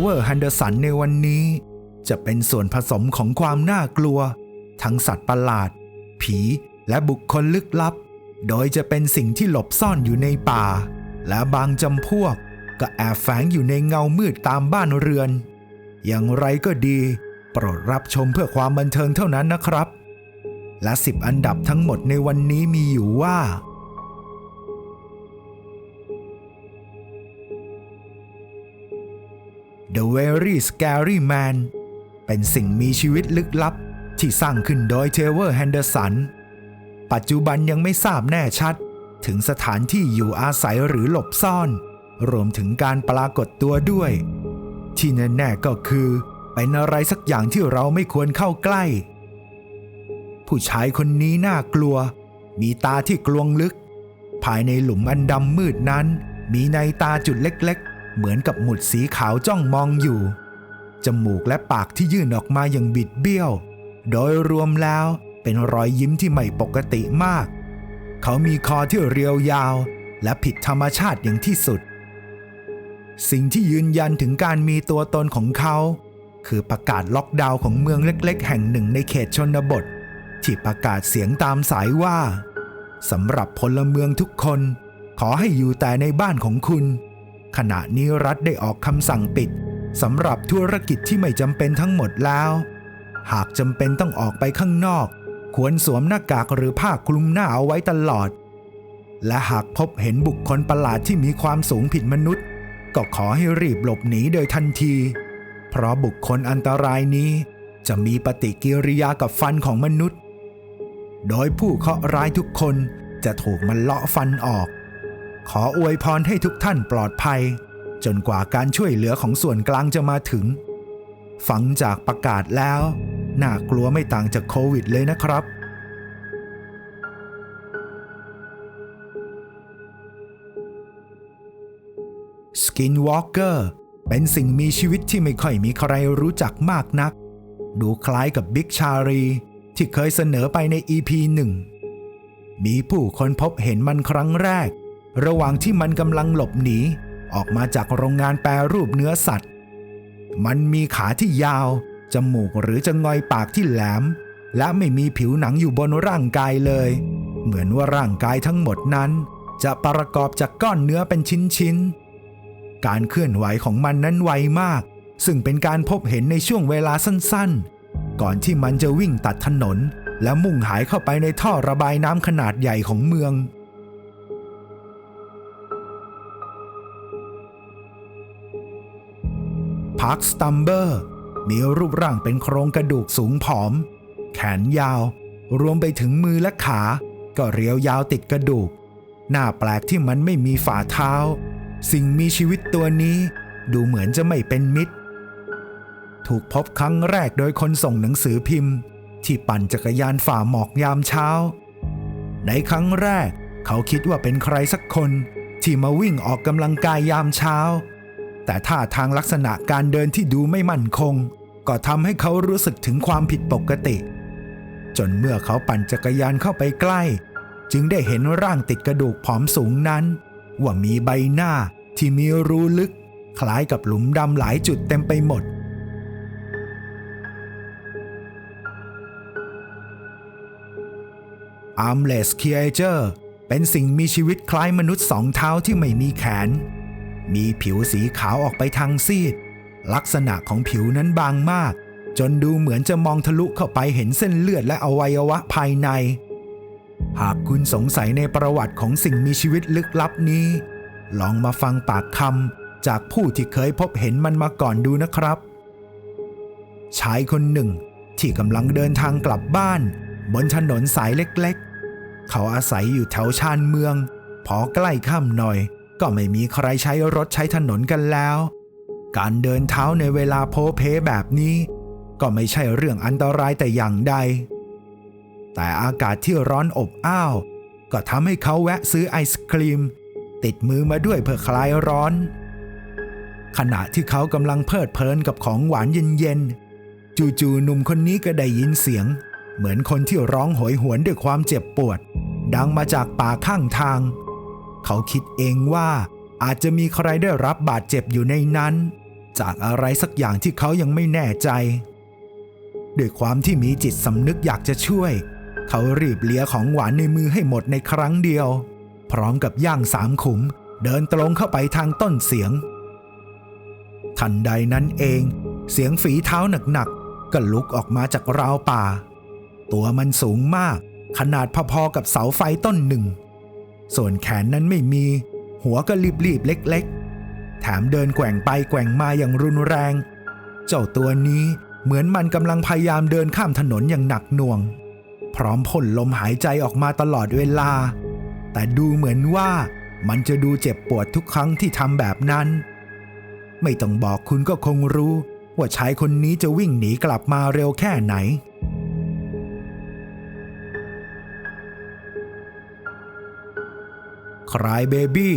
เทเวอร์ฮันเดอร์สันในวันนี้ จะเป็นส่วนผสมของความน่ากลัว ทั้งสัตว์ประหลาด ผีและบุคคลลึกลับ โดยจะเป็นสิ่งที่หลบซ่อนอยู่ในป่า และบางจำพวก ก็แอบแฝงอยู่ในเงามืดตามบ้านเรือน อย่างไรก็ดี โปรดรับชมเพื่อความบันเทิงเท่านั้นนะครับ และสิบอันดับทั้งหมดในวันนี้มีอยู่ว่า The Very Scary Man เป็นสิ่งมีชีวิตลึกลับ ที่สร้างขึ้นโดยเทเวอร์แฮนเดอร์สัน ปัจจุบันยังไม่ทราบแน่ชัด ถึงสถานที่อยู่อาศัยหรือหลบซ่อน รวมถึงการปรากฏตัวด้วย ที่แน่ๆก็คือ เป็นอะไรสักอย่างที่เราไม่ควรเข้าใกล้ ผู้ชายคนนี้น่ากลัว มีตาที่กลวงลึก ภายในหลุมอันดำมืดนั้น มีในตาจุดเล็ก เหมือนกับหมุดสีขาวจ้องมองอยู่ จมูกและปากที่ยื่นออกมาอย่างบิดเบี้ยว โดยรวมแล้วเป็นรอยยิ้มที่ไม่ปกติมาก เขามีคอที่เรียวยาว และผิดธรรมชาติอย่างที่สุด สิ่งที่ยืนยันถึงการมีตัวตนของเขา คือประกาศล็อกดาวน์ของเมืองเล็ก ๆ แห่งหนึ่งในเขตชนบท ที่ประกาศเสียงตามสายว่าสำหรับพลเมืองทุกคน ขอให้อยู่แต่ในบ้านของคุณ ขณะนี้รัฐได้ออกคำสั่งปิดสำหรับธุรกิจที่ไม่จำเป็นทั้งหมดแล้ว หากจำเป็นต้องออกไปข้างนอก ควรสวมหน้ากากหรือผ้าคลุมหน้าเอาไว้ตลอด และหากพบเห็นบุคคลประหลาดที่มีความสูงผิดมนุษย์ ก็ขอให้รีบหลบหนีโดยทันที เพราะบุคคลอันตรายนี้ จะมีปฏิกิริยากับฟันของมนุษย์ โดยผู้เคราะห์ร้ายทุกคนจะถูกมันเลาะฟันออก ขออวยพรให้ทุกท่านปลอดภัย จนกว่าการช่วยเหลือของส่วนกลางจะมาถึง ฟังจากประกาศแล้ว น่ากลัวไม่ต่างจากโควิดเลยนะครับ Skinwalker เป็นสิ่งมีชีวิตที่ไม่ค่อยมีใครรู้จักมากนัก ดูคล้ายกับบิ๊กชารีที่เคยเสนอไปใน EP 1 มีผู้คนพบเห็นมันครั้งแรก ระหว่างที่มันกำลังหลบหนีออกมาจากโรงงานแปรรูปเนื้อสัตว์ มันมีขาที่ยาว จมูกหรือจะงอยปากที่แหลม และไม่มีผิวหนังอยู่บนร่างกายเลย เหมือนว่าร่างกายทั้งหมดนั้น จะประกอบจากก้อนเนื้อเป็นชิ้นๆ การเคลื่อนไหวของมันนั้นไวมาก ซึ่งเป็นการพบเห็นในช่วงเวลาสั้นๆ ก่อนที่มันจะวิ่งตัดถนน และมุ่งหายเข้าไปในท่อระบายน้ำขนาดใหญ่ของเมือง พาร์คสตัมเบอร์มีรูปร่างเป็นโครงกระดูกสูงผอม แขนยาว รวมไปถึงมือและขา ก็เรียวยาวติดกระดูก หน้าแปลกที่มันไม่มีฝ่าเท้า สิ่งมีชีวิตตัวนี้ ดูเหมือนจะไม่เป็นมิตร ถูกพบครั้งแรกโดยคนส่งหนังสือพิมพ์ ที่ปั่นจักรยานฝ่าหมอกยามเช้า ในครั้งแรก เขาคิดว่าเป็นใครสักคนที่มาวิ่งออกกำลังกายยามเช้า แต่ท่าทางลักษณะการเดินที่ดูไม่มั่นคง ก็ทำให้เขารู้สึกถึงความผิดปกติ จนเมื่อเขาปั่นจักรยานเข้าไปใกล้ จึงได้เห็นร่างติดกระดูกผอมสูงนั้น ว่ามีใบหน้าที่มีรูลึก คล้ายกับหลุมดำหลายจุดเต็มไปหมด Armless Creature เป็นสิ่งมีชีวิตคล้ายมนุษย์สองเท้าที่ไม่มีแขน มีผิวสีขาวออกไปทางซีด ลักษณะของผิวนั้นบางมาก จนดูเหมือนจะมองทะลุเข้าไปเห็นเส้นเลือดและอวัยวะภายใน หากคุณสงสัยในประวัติของสิ่งมีชีวิตลึกลับนี้ ลองมาฟังปากคำจากผู้ที่เคยพบเห็นมันมาก่อนดูนะครับ ชายคนหนึ่งที่กำลังเดินทางกลับบ้าน บนถนนสายเล็กๆ เขาอาศัยอยู่แถวชานเมือง พอใกล้ค่ำหน่อย ก็ไม่มีใครใช้รถใช้ถนนกันแล้ว การเดินเท้าในเวลาโพเพแบบนี้ ก็ไม่ใช่เรื่องอันตรายแต่อย่างใด แต่อากาศที่ร้อนอบอ้าว ก็ทำให้เขาแวะซื้อไอศครีม ติดมือมาด้วยเพื่อคลายร้อน ขณะที่เขากำลังเพลิดเพลินกับของหวานเย็นๆจู่ๆหนุ่มคนนี้ก็ได้ยินเสียง เหมือนคนที่ร้องโหยหวนด้วยความเจ็บปวด ดังมาจากป่าข้างทาง เขาคิดเองว่าอาจจะมีใครได้รับบาดเจ็บอยู่ในนั้น จากอะไรสักอย่างที่เขายังไม่แน่ใจ ด้วยความที่มีจิตสำนึกอยากจะช่วย เขารีบเลียของหวานในมือให้หมดในครั้งเดียว พร้อมกับย่างสามขุม เดินตรงเข้าไปทางต้นเสียง ทันใดนั้นเอง เสียงฝีเท้าหนักๆก็ลุกออกมาจากราวป่า ตัวมันสูงมาก ขนาดพอๆกับเสาไฟต้นหนึ่ง ส่วนแขนนั้นไม่มี หัวก็รีบๆเล็กๆ แถมเดินแกว่งไปแกว่งมาอย่างรุนแรง เจ้าตัวนี้เหมือนมันกำลังพยายามเดินข้ามถนนอย่างหนักหน่วง พร้อมพ่นลมหายใจออกมาตลอดเวลา แต่ดูเหมือนว่ามันจะดูเจ็บปวดทุกครั้งที่ทำแบบนั้น ไม่ต้องบอกคุณก็คงรู้ ว่าชายคนนี้จะวิ่งหนีกลับมาเร็วแค่ไหน คลายเบบี้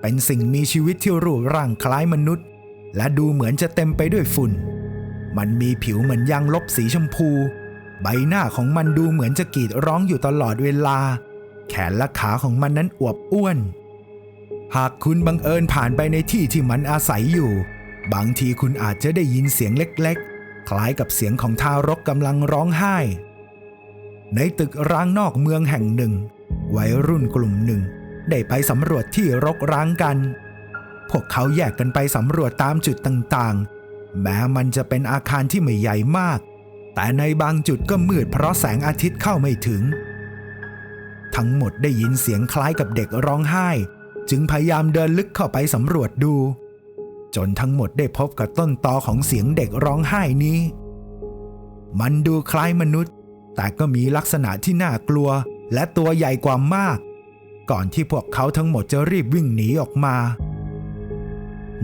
เป็นสิ่งมีชีวิตที่รูปร่างคล้ายมนุษย์ และดูเหมือนจะเต็มไปด้วยฝุ่น มันมีผิวเหมือนยางลบสีชมพู ใบหน้าของมันดูเหมือนจะกรีดร้องอยู่ตลอดเวลา แขนและขาของมันนั้นอวบอ้วน หากคุณบังเอิญผ่านไปในที่ที่มันอาศัยอยู่ บางทีคุณอาจจะได้ยินเสียงเล็กๆ คล้ายกับเสียงของทารกกำลังร้องไห้ ในตึกร้างนอกเมืองแห่งหนึ่ง วัยรุ่นกลุ่มหนึ่ง ได้ไปสำรวจที่รกร้างกัน พวกเขาแยกกันไปสำรวจตามจุดต่างๆ แม้มันจะเป็นอาคารที่ไม่ใหญ่มาก แต่ในบางจุดก็มืดเพราะแสงอาทิตย์เข้าไม่ถึง ทั้งหมดได้ยินเสียงคล้ายกับเด็กร้องไห้ จึงพยายามเดินลึกเข้าไปสำรวจดู จนทั้งหมดได้พบกับต้นตอของเสียงเด็กร้องไห้นี้ มันดูคล้ายมนุษย์ แต่ก็มีลักษณะที่น่ากลัวและตัวใหญ่กว่ามาก ก่อนที่พวกเขาทั้งหมดจะรีบวิ่งหนีออกมา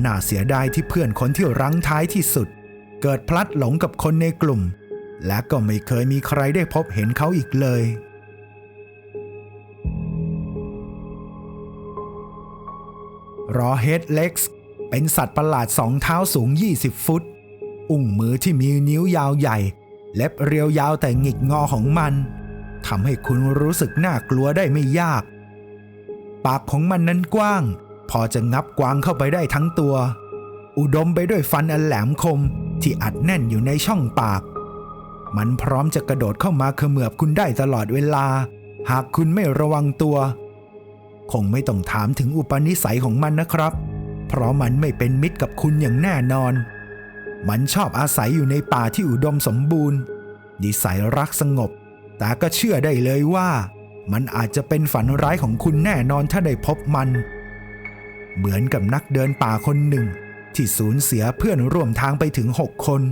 น่าเสียดายที่เพื่อนคนที่รั้งท้ายที่สุด เกิดพลัดหลงกับคนในกลุ่ม และก็ไม่เคยมีใครได้พบเห็นเขาอีกเลยรอเฮดเล็กซ์เป็นสัตว์ประหลาดสองเท้าสูง 20 ฟุต อุ้งมือที่มีนิ้วยาวใหญ่ เล็บเรียวยาวแต่หงิกงอของมันทำให้คุณรู้สึกน่ากลัวได้ไม่ยาก ปากของมันนั้นกว้าง พอจะงับกวางเข้าไปได้ทั้งตัว อุดมไปด้วยฟันอันแหลมคมที่อัดแน่นอยู่ในช่องปาก มันพร้อมจะกระโดดเข้ามาเขมือบคุณได้ตลอดเวลา หากคุณไม่ระวังตัว คงไม่ต้องถามถึงอุปนิสัยของมันนะครับ เพราะมันไม่เป็นมิตรกับคุณอย่างแน่นอน มันชอบอาศัยอยู่ในป่าที่อุดมสมบูรณ์นิสัยรักสงบ แต่ก็เชื่อได้เลยว่า มันอาจจะเป็นฝันร้ายของคุณแน่นอนถ้าได้พบมัน เหมือนกับนักเดินป่าคนหนึ่ง ที่สูญเสียเพื่อนร่วมทางไปถึง6คน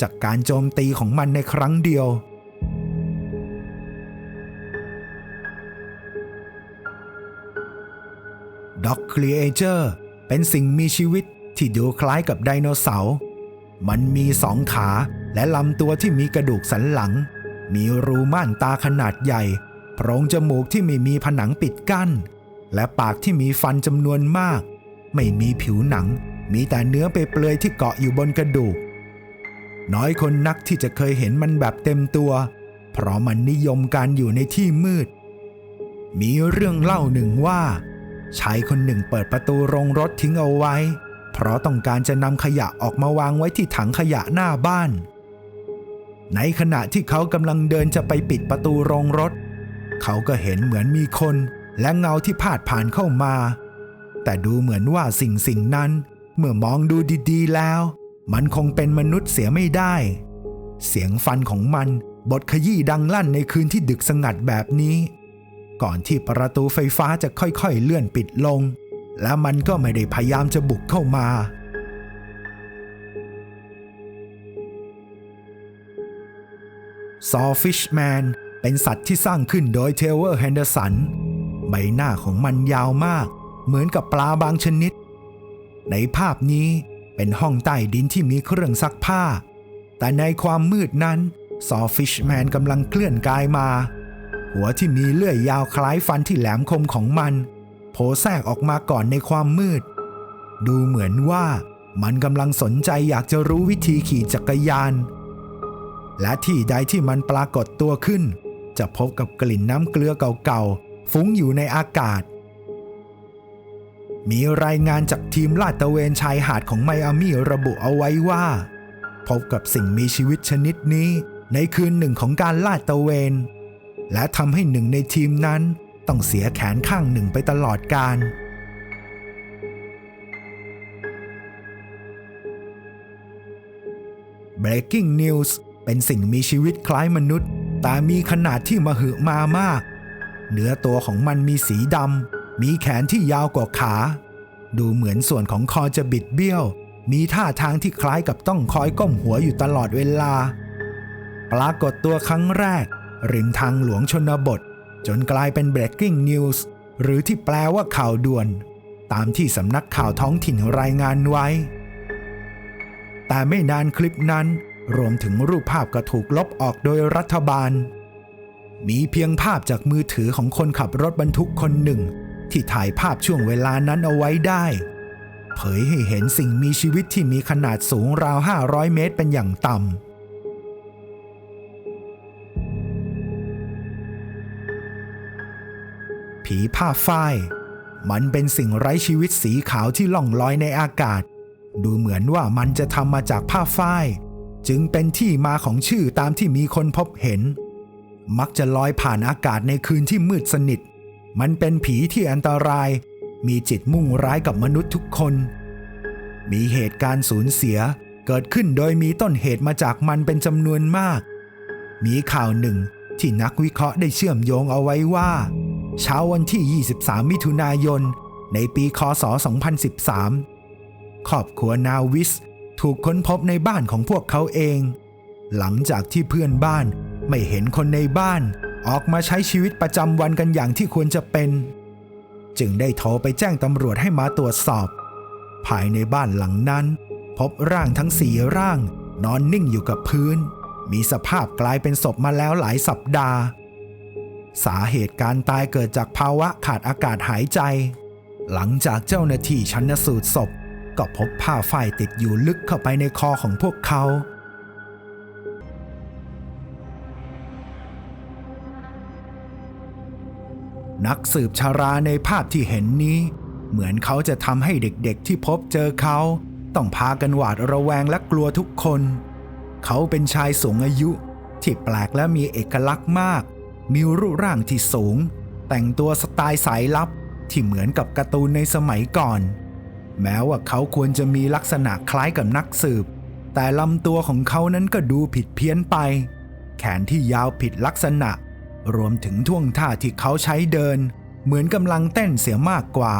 จากการโจมตีของมันในครั้งเดียว ด็อกครีเอเจอร์เป็นสิ่งมีชีวิตที่ดูคล้ายกับไดโนเสาร์ มันมีสองขาและลำตัวที่มีกระดูกสันหลัง มีรูม่านตาขนาดใหญ่ โพรงจมูกที่ไม่มีผนังปิดกั้น และปากที่มีฟันจำนวนมาก ไม่มีผิวหนัง มีแต่เนื้อเปลือยๆที่เกาะอยู่บนกระดูก น้อยคนนักที่จะเคยเห็นมันแบบเต็มตัว เพราะมันนิยมการอยู่ในที่มืด มีเรื่องเล่าหนึ่งว่าชายคนหนึ่งเปิดประตูโรงรถทิ้งเอาไว้ เพราะต้องการจะนำขยะออกมาวางไว้ที่ถังขยะหน้าบ้าน ในขณะที่เขากำลังเดินจะไปปิดประตูโรงรถ เขาก็เห็นเหมือนมีคนและเงาที่พาดผ่านเข้ามา แต่ดูเหมือนว่าสิ่งสิ่งนั้น เมื่อมองดูดีๆแล้ว มันคงเป็นมนุษย์เสียไม่ได้ เสียงฟันของมันบทขยี้ดังลั่นในคืนที่ดึกสงัดแบบนี้ ก่อนที่ประตูไฟฟ้าจะค่อยๆเลื่อนปิดลง และมันก็ไม่ได้พยายามจะบุกเข้ามา ซอฟิชแมน เป็นสัตว์ที่สร้างขึ้นโดยเทเวอร์แฮนเดอร์สัน ใบหน้าของมันยาวมาก เหมือนกับปลาบางชนิด ในภาพนี้เป็นห้องใต้ดินที่มีเครื่องซักผ้า แต่ในความมืดนั้นซอฟิชแมนกำลังเคลื่อนกายมา หัวที่มีเลื่อยยาวคล้ายฟันที่แหลมคมของมันโผล่แทรกออกมาก่อนในความมืด ดูเหมือนว่ามันกำลังสนใจอยากจะรู้วิธีขี่จักรยาน และที่ใดที่มันปรากฏตัวขึ้น จะพบกับกลิ่นน้ำเกลือเก่าๆ ฟุ้งอยู่ในอากาศ มีรายงานจากทีมลาดตระเวนชายหาดของไมอามี่ระบุเอาไว้ว่า พบกับสิ่งมีชีวิตชนิดนี้ในคืนหนึ่งของการลาดตระเวน และทำให้หนึ่งในทีมนั้นต้องเสียแขนข้างหนึ่งไปตลอดการ Breaking News เป็นสิ่งมีชีวิตคล้ายมนุษย์ แต่มีขนาดที่มหึมามาก เนื้อตัวของมันมีสีดำ มีแขนที่ยาวกว่าขา ดูเหมือนส่วนของคอจะบิดเบี้ยว มีท่าทางที่คล้ายกับต้องคอยก้มหัวอยู่ตลอดเวลา ปรากฏตัวครั้งแรก ริมทางหลวงชนบท จนกลายเป็น breaking news หรือที่แปลว่าข่าวด่วน ตามที่สำนักข่าวท้องถิ่นรายงานไว้ แต่ไม่นานคลิปนั้น รวมถึงรูปภาพก็ถูกลบออกโดยรัฐบาล มีเพียงภาพจากมือถือของคนขับรถบรรทุกคนหนึ่ง ที่ถ่ายภาพช่วงเวลานั้นเอาไว้ได้ เผยให้เห็นสิ่งมีชีวิตที่มีขนาดสูงราว 500 เมตรเป็นอย่างต่ำผีผ้าฝ้าย มันเป็นสิ่งไร้ชีวิตสีขาวที่ล่องลอยในอากาศ ดูเหมือนว่ามันจะทำมาจากผ้าฝ้าย จึงเป็นที่มาของชื่อตามที่มีคนพบเห็น มักจะลอยผ่านอากาศในคืนที่มืดสนิท มันเป็นผีที่อันตราย มีจิตมุ่งร้ายกับมนุษย์ทุกคน มีเหตุการณ์สูญเสียเกิดขึ้นโดยมีต้นเหตุมาจากมันเป็นจำนวนมาก มีข่าวหนึ่งที่นักวิเคราะห์ได้เชื่อมโยงเอาไว้ว่า เช้าวันที่ 23 มิถุนายน ในปี คศ 2013 ครอบครัวนาวิส ถูกค้นพบในบ้านของพวกเขาเอง หลังจากที่เพื่อนบ้านไม่เห็นคนในบ้านออกมาใช้ชีวิตประจำวันกันอย่างที่ควรจะเป็น จึงได้โทรไปแจ้งตำรวจให้มาตรวจสอบ ภายในบ้านหลังนั้น พบร่างทั้งสี่ร่าง นอนนิ่งอยู่กับพื้น มีสภาพกลายเป็นศพมาแล้วหลายสัปดาห์ สาเหตุการตายเกิดจากภาวะขาดอากาศหายใจ หลังจากเจ้าหน้าที่ชันสูตรศพ ก็พบผ้าฝ้ายติดอยู่ลึกเข้าไปในคอของพวกเขา นักสืบชาราในภาพที่เห็นนี้ เหมือนเขาจะทำให้เด็กๆที่พบเจอเขา ต้องพากันหวาดระแวงและกลัวทุกคน เขาเป็นชายสูงอายุ ที่แปลกและมีเอกลักษณ์มาก มีรูปร่างที่สูง แต่งตัวสไตล์สายลับที่เหมือนกับการ์ตูนในสมัยก่อน แม้ว่าเขาควรจะมีลักษณะคล้ายกับนักสืบ แต่ลำตัวของเขานั้นก็ดูผิดเพี้ยนไป แขนที่ยาวผิดลักษณะ รวมถึงท่วงท่าที่เขาใช้เดิน เหมือนกำลังเต้นเสียมากกว่า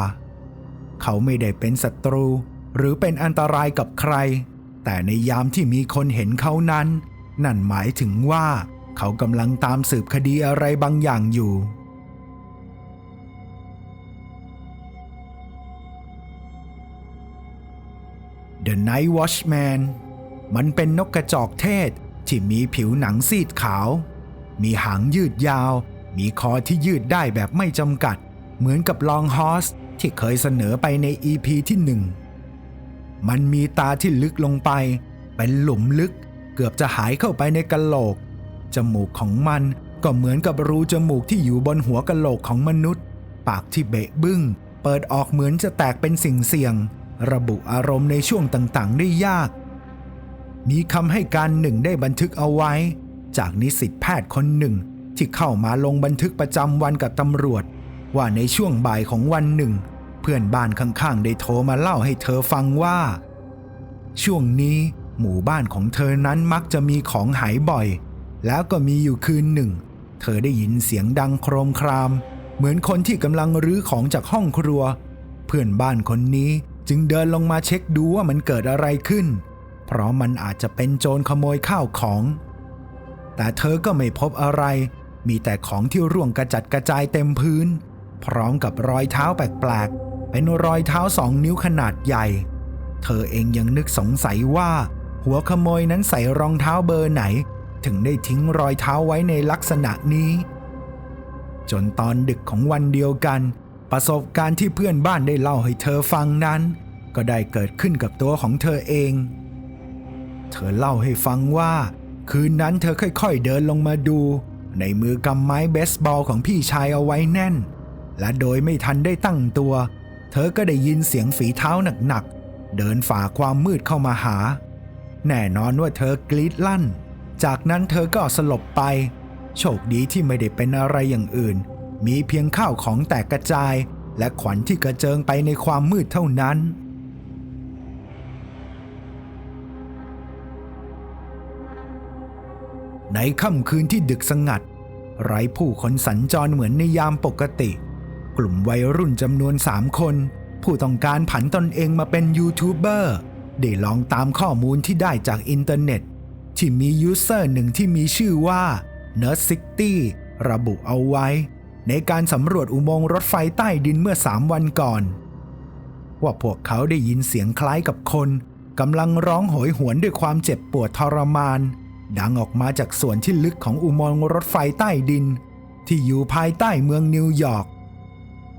เขาไม่ได้เป็นศัตรู หรือเป็นอันตรายกับใคร แต่ในยามที่มีคนเห็นเขานั้น นั่นหมายถึงว่า เขากำลังตามสืบคดีอะไรบางอย่างอยู่ The Night Watchman มันเป็นนกกระจอกเทศที่มีผิวหนังซีดขาว มีหางยืดยาว มีคอที่ยืดได้แบบไม่จำกัด เหมือนกับลองฮอสที่เคยเสนอไปใน EP ที่หนึ่ง มันมีตาที่ลึกลงไป เป็นหลุมลึกเกือบจะหายเข้าไปในกะโหลก จมูกของมันก็เหมือนกับรูจมูกที่อยู่บนหัวกะโหลกของมนุษย์ ปากที่เบะบึ้ง เปิดออกเหมือนจะแตกเป็นสิ่งเสี่ยง ระบุอารมณ์ในช่วงต่างๆ ได้ยาก มีคำให้การหนึ่งได้บันทึกเอาไว้ จากนิสิตแพทย์คนหนึ่งที่เข้ามาลงบันทึกประจำวันกับตำรวจ ว่าในช่วงบ่ายของวันหนึ่ง เพื่อนบ้านข้างๆ ได้โทรมาเล่าให้เธอฟังว่า ช่วงนี้หมู่บ้านของเธอนั้นมักจะมีของหายบ่อย แล้วก็มีอยู่คืนหนึ่ง เธอได้ยินเสียงดังโครมคราม เหมือนคนที่กำลังรื้อของจากห้องครัว เพื่อนบ้านคนนี้ จึงเดินลงมาเช็คดูว่ามันเกิดอะไรขึ้น เพราะมันอาจจะเป็นโจรขโมยข้าวของ แต่เธอก็ไม่พบอะไร มีแต่ของที่ร่วงกระจัดกระจายเต็มพื้น พร้อมกับรอยเท้าแปลกๆ เป็นรอยเท้าสองนิ้วขนาดใหญ่ เธอเองยังนึกสงสัยว่า หัวขโมยนั้นใส่รองเท้าเบอร์ไหน ถึงได้ทิ้งรอยเท้าไว้ในลักษณะนี้ จนตอนดึกของวันเดียวกัน ประสบการณ์ที่เพื่อนบ้านได้เล่าให้เธอฟังนั้น ก็ได้เกิดขึ้นกับตัวของเธอเอง เธอเล่าให้ฟังว่า คืนนั้นเธอค่อยๆเดินลงมาดู ในมือกำไม้เบสบอลของพี่ชายเอาไว้แน่น และโดยไม่ทันได้ตั้งตัว เธอก็ได้ยินเสียงฝีเท้าหนักๆ เดินฝ่าความมืดเข้ามาหา แน่นอนว่าเธอกรีดลั่น จากนั้นเธอก็สลบไป โชคดีที่ไม่ได้เป็นอะไรอย่างอื่น มีเพียงข้าวของแตกกระจาย และขวัญที่กระเจิงไปในความมืดเท่านั้น ในค่ำคืนที่ดึกสงัด ไร้ผู้คนสัญจรเหมือนในยามปกติ กลุ่มวัยรุ่นจำนวนสามคน ผู้ต้องการผันตนเองมาเป็นยูทูบเบอร์ได้ลองตามข้อมูลที่ได้จากอินเทอร์เน็ต ที่มียูเซอร์หนึ่งที่มีชื่อว่า n e r d s i t y ระบุเอาไว้ ในการสำรวจอุโมงค์รถไฟใต้ดินเมื่อสามวันก่อน ว่าพวกเขาได้ยินเสียงคล้ายกับคนกำลังร้องโหยหวนด้วยความเจ็บปวดทรมาน ดังออกมาจากส่วนที่ลึกของอุโมงค์รถไฟใต้ดิน ที่อยู่ภายใต้เมืองนิวยอร์ก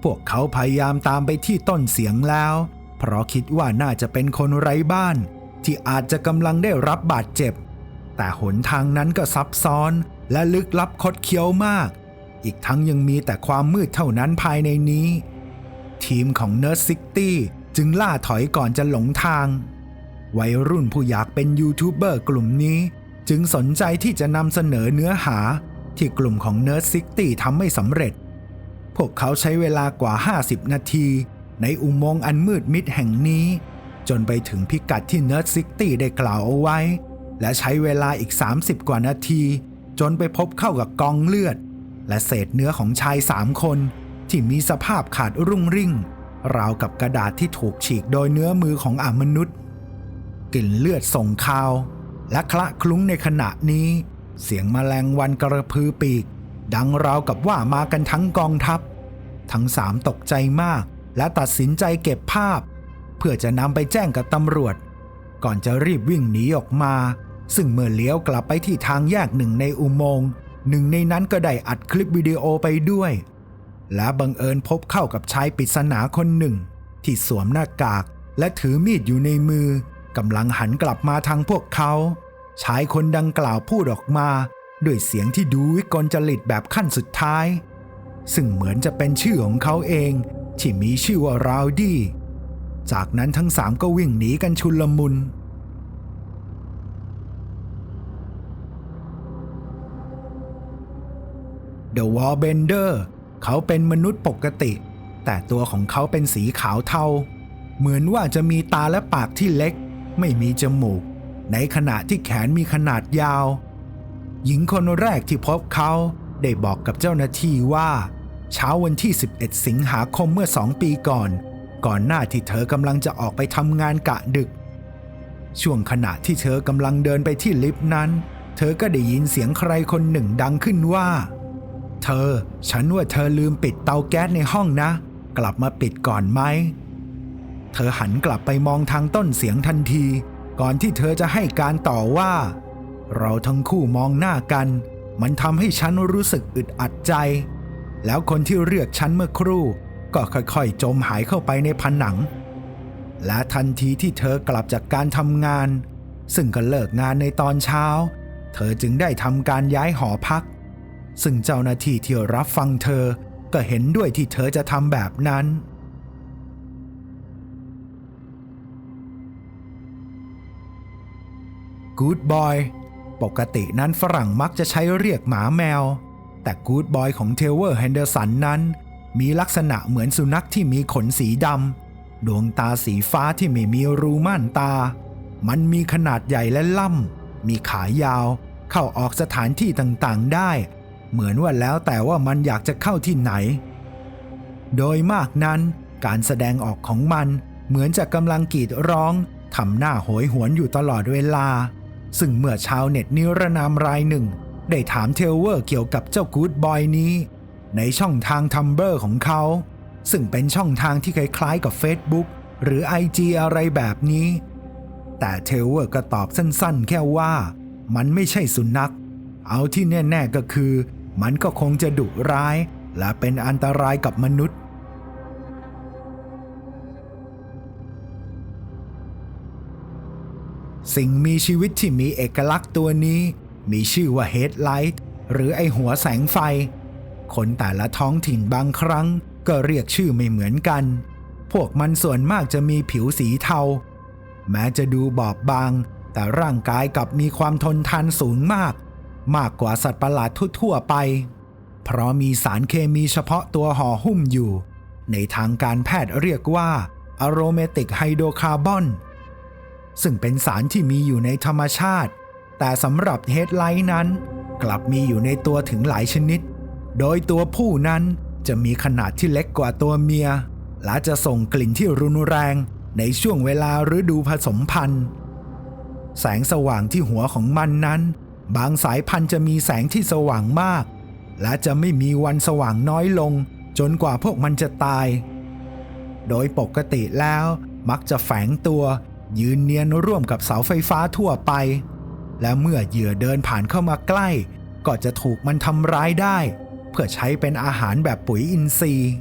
พวกเขาพยายามตามไปที่ต้นเสียงแล้ว เพราะคิดว่าน่าจะเป็นคนไร้บ้าน ที่อาจจะกำลังได้รับบาดเจ็บ แต่หนทางนั้นก็ซับซ้อนและลึกลับคดเคี้ยวมาก อีกทั้งยังมีแต่ความมืดเท่านั้นภายในนี้ ทีมของเน n e r d City จึงล่าถอยก่อนจะหลงทาง วัยรุ่นผู้อยากเป็นยูทูบเบอร์กลุ่มนี้จึงสนใจที่จะนำเสนอเนื้อหาที่กลุ่มของเน n e r d City ทำไม่สำเร็จ พวกเขาใช้เวลากว่า 50 นาที ในอุโมงค์อันมืดมิดแห่งนี้ จนไปถึงพิกัดที่เน n e r d City ได้กล่าวเอาไว้ และใช้เวลาอีก 30 กว่านาที จนไปพบเข้ากับกองเลือด และเศษเนื้อของชายสามคน ที่มีสภาพขาดรุ่งริ่ง ราวกับกระดาษที่ถูกฉีกโดยเนื้อมือของอมนุษย์ กลิ่นเลือดส่งคาว และคละคลุ้งในขณะนี้ เสียงแมลงวันกระพือปีก ดังราวกับว่ามากันทั้งกองทัพ ทั้งสามตกใจมาก และตัดสินใจเก็บภาพ เพื่อจะนำไปแจ้งกับตำรวจ ก่อนจะรีบวิ่งหนีออกมา ซึ่งเมื่อเลี้ยวกลับไปที่ทางแยกหนึ่งในอุโมงค์ หนึ่งในนั้นก็ได้อัดคลิปวิดีโอไปด้วย และบังเอิญพบเข้ากับชายปริศนาคนหนึ่ง ที่สวมหน้ากากและถือมีดอยู่ในมือกำลังหันกลับมาทางพวกเขาชายคนดังกล่าวพูดออกมาด้วยเสียงที่ดูวิกลจริตแบบขั้นสุดท้าย ซึ่งเหมือนจะเป็นชื่อของเขาเอง ที่มีชื่อว่าราวดี้จากนั้นทั้งสามก็วิ่งหนีกันชุลมุน The Warbender เขาเป็นมนุษย์ปกติ แต่ตัวของเขาเป็นสีขาวเทา เหมือนว่าจะมีตาและปากที่เล็ก ไม่มีจมูก ในขณะที่แขนมีขนาดยาว หญิงคนแรกที่พบเขาได้บอกกับเจ้าหน้าที่ว่า เช้าวันที่ 11 สิงหาคมเมื่อสองปีก่อน ก่อนหน้าที่เธอกำลังจะออกไปทำงานกะดึก ช่วงขณะที่เธอกำลังเดินไปที่ลิฟต์นั้น เธอก็ได้ยินเสียงใครคนหนึ่งดังขึ้นว่า เธอ ฉันว่าเธอลืมปิดเตาแก๊สในห้องนะ กลับมาปิดก่อนไหม เธอหันกลับไปมองทางต้นเสียงทันที ก่อนที่เธอจะให้การต่อว่า เราทั้งคู่มองหน้ากัน มันทำให้ฉันรู้สึกอึดอัดใจ แล้วคนที่เรียกฉันเมื่อครู่ ก็ค่อยๆ จมหายเข้าไปในผนัง และทันทีที่เธอกลับจากการทำงาน ซึ่งก็เลิกงานในตอนเช้า เธอจึงได้ทำการย้ายหอพัก ซึ่งเจ้าหน้าที่ที่รับฟังเธอ ก็เห็นด้วยที่เธอจะทำแบบนั้น Good Boy ปกตินั้นฝรั่งมักจะใช้เรียกหมาแมว แต่ Good Boy ของเทเวอร์แฮนเดอร์สันนั้น มีลักษณะเหมือนสุนัขที่มีขนสีดำ ดวงตาสีฟ้าที่ไม่มีรูม่านตา มันมีขนาดใหญ่และล่ำมีขายาว เข้าออกสถานที่ต่างๆได้ เหมือนว่าแล้วแต่ว่ามันอยากจะเข้าที่ไหน โดยมากนั้นการแสดงออกของมันเหมือนจะกำลังกรีดร้องทำหน้าโหยหวนอยู่ตลอดเวลา ซึ่งเมื่อชาวเน็ตนิรนามรายหนึ่ง ได้ถามเทลเวอร์เกี่ยวกับเจ้ากูดบอยนี้ ในช่องทางทัมเบอร์ของเขา ซึ่งเป็นช่องทางที่คล้ายๆกับ Facebook หรือ IG อะไรแบบนี้ แต่เทลเวอร์ก็ตอบสั้นๆ แค่ว่า มันไม่ใช่สุนัข เอาที่แน่ ๆก็คือ มันก็คงจะดุร้าย และเป็นอันตรายกับมนุษย์ สิ่งมีชีวิตที่มีเอกลักษณ์ตัวนี้ มีชื่อว่าเฮดไลท์หรือไอหัวแสงไฟ คนแต่ละท้องถิ่นบางครั้ง ก็เรียกชื่อไม่เหมือนกัน พวกมันส่วนมากจะมีผิวสีเทา แม้จะดูบอบบาง แต่ร่างกายกลับมีความทนทานสูงมาก มากกว่าสัตว์ประหลาดทั่วๆไป เพราะมีสารเคมีเฉพาะตัวห่อหุ้มอยู่ ในทางการแพทย์เรียกว่าอะโรเมติกไฮโดรคาร์บอน ซึ่งเป็นสารที่มีอยู่ในธรรมชาติ แต่สำหรับเฮดไลท์นั้น กลับมีอยู่ในตัวถึงหลายชนิด โดยตัวผู้นั้นจะมีขนาดที่เล็กกว่าตัวเมีย และจะส่งกลิ่นที่รุนแรงในช่วงเวลาฤดูผสมพันธุ์ แสงสว่างที่หัวของมันนั้น บางสายพันธุ์จะมีแสงที่สว่างมาก และจะไม่มีวันสว่างน้อยลง จนกว่าพวกมันจะตาย โดยปกติแล้วมักจะแฝงตัว ยืนเนียนร่วมกับเสาไฟฟ้าทั่วไป และเมื่อเหยื่อเดินผ่านเข้ามาใกล้ ก็จะถูกมันทำร้ายได้ เพื่อใช้เป็นอาหารแบบปุ๋ยอินทรีย์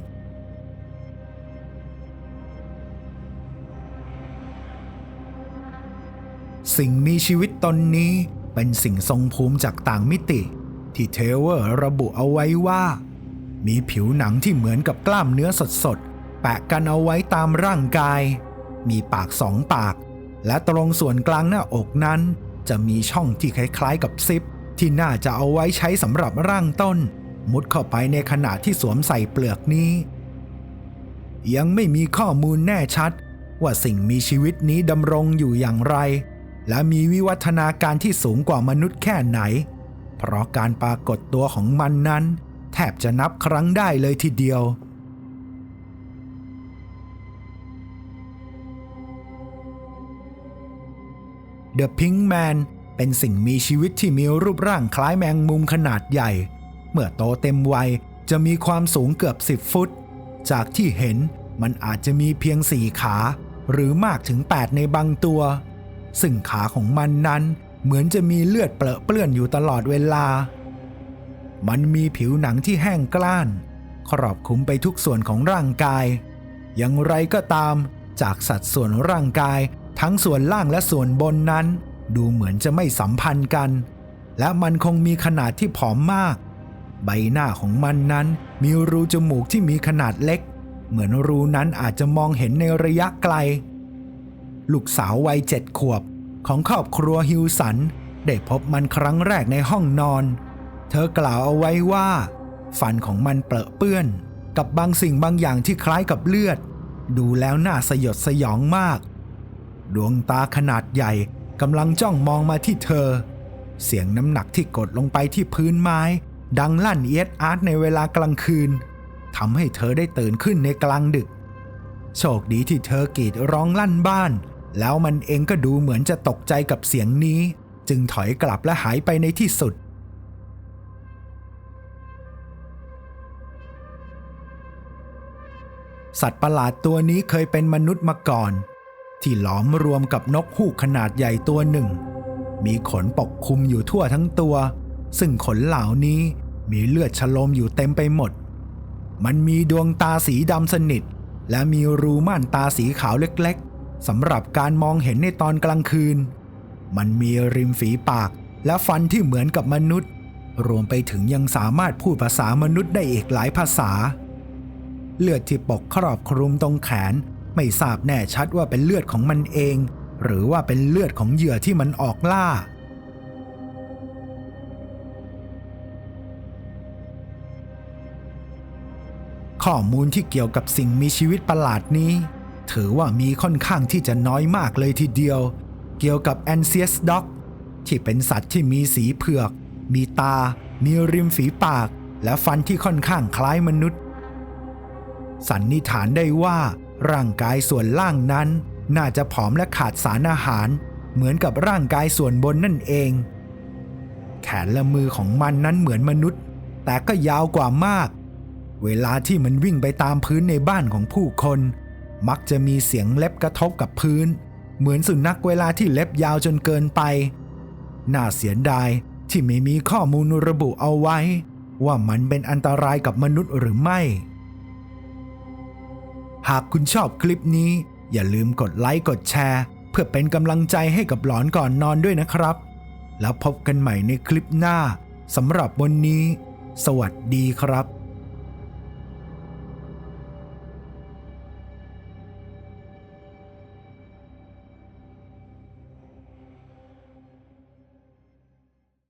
สิ่งมีชีวิตตนนี้ เป็นสิ่งทรงภูมิจากต่างมิติ ที่เทเวอร์ระบุเอาไว้ว่า มีผิวหนังที่เหมือนกับกล้ามเนื้อสดๆ แปะกันเอาไว้ตามร่างกาย มีปากสองปาก และตรงส่วนกลางหน้าอกนั้น จะมีช่องที่คล้ายๆกับซิป ที่น่าจะเอาไว้ใช้สำหรับร่างต้น มุดเข้าไปในขณะที่สวมใส่เปลือกนี้ ยังไม่มีข้อมูลแน่ชัดว่าสิ่งมีชีวิตนี้ดำรงอยู่อย่างไร และมีวิวัฒนาการที่สูงกว่ามนุษย์แค่ไหน เพราะการปรากฏตัวของมันนั้น แทบจะนับครั้งได้เลยทีเดียว The Pink Man เป็นสิ่งมีชีวิตที่มีรูปร่างคล้ายแมงมุมขนาดใหญ่ เมื่อโตเต็มวัยจะมีความสูงเกือบ 10 ฟุต จากที่เห็นมันอาจจะมีเพียงสี่ขา หรือมากถึง 8 ในบางตัว ซึ่งขาของมันนั้นเหมือนจะมีเลือดเปรอะเปื้อนอยู่ตลอดเวลา มันมีผิวหนังที่แห้งกล้าน ครอบคลุมไปทุกส่วนของร่างกาย อย่างไรก็ตาม จากสัดส่วนร่างกายทั้งส่วนล่างและส่วนบนนั้น ดูเหมือนจะไม่สัมพันธ์กัน และมันคงมีขนาดที่ผอมมาก ใบหน้าของมันนั้นมีรูจมูกที่มีขนาดเล็ก เหมือนรูนั้นอาจจะมองเห็นในระยะไกล ลูกสาววัยเจ็ดขวบ ของครอบครัวฮิวสัน ได้พบมันครั้งแรกในห้องนอน เธอกล่าวเอาไว้ว่าฟันของมันเปรอะเปื้อน กับบางสิ่งบางอย่างที่คล้ายกับเลือด ดูแล้วน่าสยดสยองมาก ดวงตาขนาดใหญ่กำลังจ้องมองมาที่เธอ เสียงน้ำหนักที่กดลงไปที่พื้นไม้ ดังลั่นเอียดอาร์ตในเวลากลางคืนทำให้เธอได้ตื่นขึ้นในกลางดึก โชคดีที่เธอกรีดร้องลั่นบ้าน แล้วมันเองก็ดูเหมือนจะตกใจกับเสียงนี้ จึงถอยกลับและหายไปในที่สุด สัตว์ประหลาดตัวนี้เคยเป็นมนุษย์มาก่อน ที่หลอมรวมกับนกฮูกขนาดใหญ่ตัวหนึ่ง มีขนปกคลุมอยู่ทั่วทั้งตัว ซึ่งขนเหล่านี้มีเลือดฉลมอยู่เต็มไปหมด มันมีดวงตาสีดำสนิท และมีรูม่านตาสีขาวเล็ก สำหรับการมองเห็นในตอนกลางคืน มันมีริมฝีปากและฟันที่เหมือนกับมนุษย์ รวมไปถึงยังสามารถพูดภาษามนุษย์ได้อีกหลายภาษา เลือดที่ปกครอบคลุมตรงแขนไม่ทราบแน่ชัดว่าเป็นเลือดของมันเอง หรือว่าเป็นเลือดของเหยื่อที่มันออกล่าข้อมูลที่เกี่ยวกับสิ่งมีชีวิตประหลาดนี้ ถือว่ามีค่อนข้างที่จะน้อยมากเลยทีเดียว เกี่ยวกับ a n s i o u s Dog ที่เป็นสัตว์ที่มีสีเผือก มีตา มีริมฝีปาก และฟันที่ค่อนข้างคล้ายมนุษย์ สันนิษฐานได้ว่าร่างกายส่วนล่างนั้น น่าจะผอมและขาดสารอาหาร เหมือนกับร่างกายส่วนบนนั่นเอง แขนและมือของมันนั้นเหมือนมนุษย์ แต่ก็ยาวกว่ามาก เวลาที่มันวิ่งไปตามพื้นในบ้านของผู้คน มักจะมีเสียงเล็บกระทบกับพื้น เหมือนสุนัขเวลาที่เล็บยาวจนเกินไป น่าเสียดายที่ไม่มีข้อมูลระบุเอาไว้ ว่ามันเป็นอันตรายกับมนุษย์หรือไม่ หากคุณชอบคลิปนี้ อย่าลืมกดไลค์กดแชร์ เพื่อเป็นกำลังใจให้กับหลอนก่อนนอนด้วยนะครับ แล้วพบกันใหม่ในคลิปหน้าสำหรับวันนี้ สวัสดีครับ